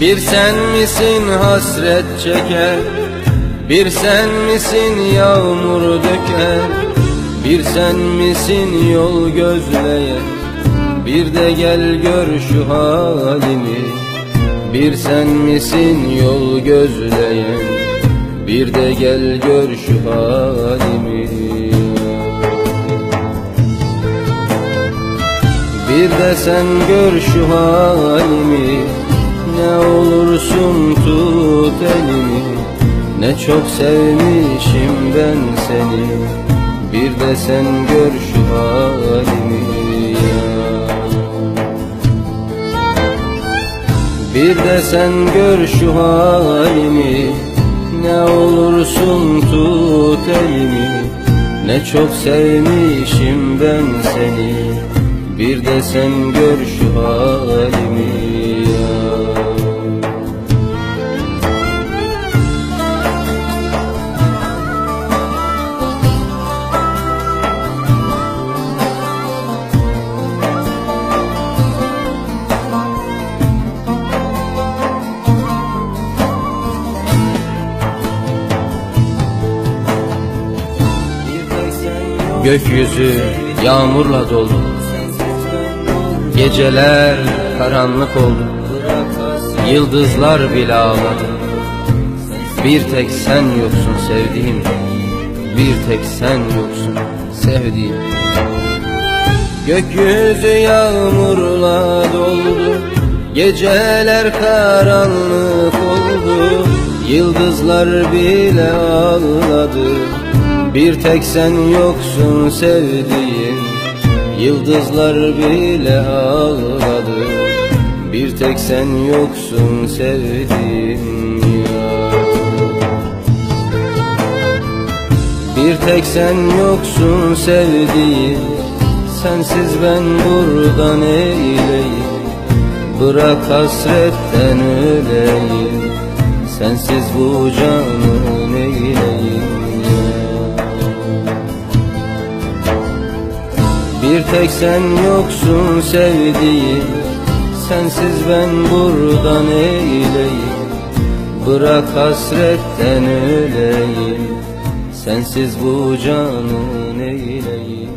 Bir sen misin hasret çeker? Bir sen misin yağmur döker? Bir sen misin yol gözleyen Bir de gel gör şu halimi. Bir sen misin yol gözleyen Bir de gel gör şu halimi. Bir de sen gör şu halimi olursun tut elimi Ne çok sevmişim ben seni. Bir de sen gör şu halimi ya. Bir de sen gör şu halimi. Ne olursun tut elimi. Ne çok sevmişim ben seni. Bir de sen gör şu halimi Gökyüzü yağmurla doldu. Geceler karanlık oldu. Yıldızlar bile ağladı. Bir tek sen yoksun sevdiğim. Bir tek sen yoksun sevdiğim. Gökyüzü yağmurla doldu. Geceler karanlık oldu. Yıldızlar bile ağladı Bir tek sen yoksun sevdiğim. Yıldızlar bile ağladı. Bir tek sen yoksun sevdiğim. Ya Bir tek sen yoksun sevdiğim. Sensiz ben burada neyleyim Bırak hasretten öleyim. Sensiz bu canı neyleyim Bir tek sen yoksun sevdiğim. Sensiz ben burada neyleyim Bırak hasretten öleyim. Sensiz bu canı neyleyim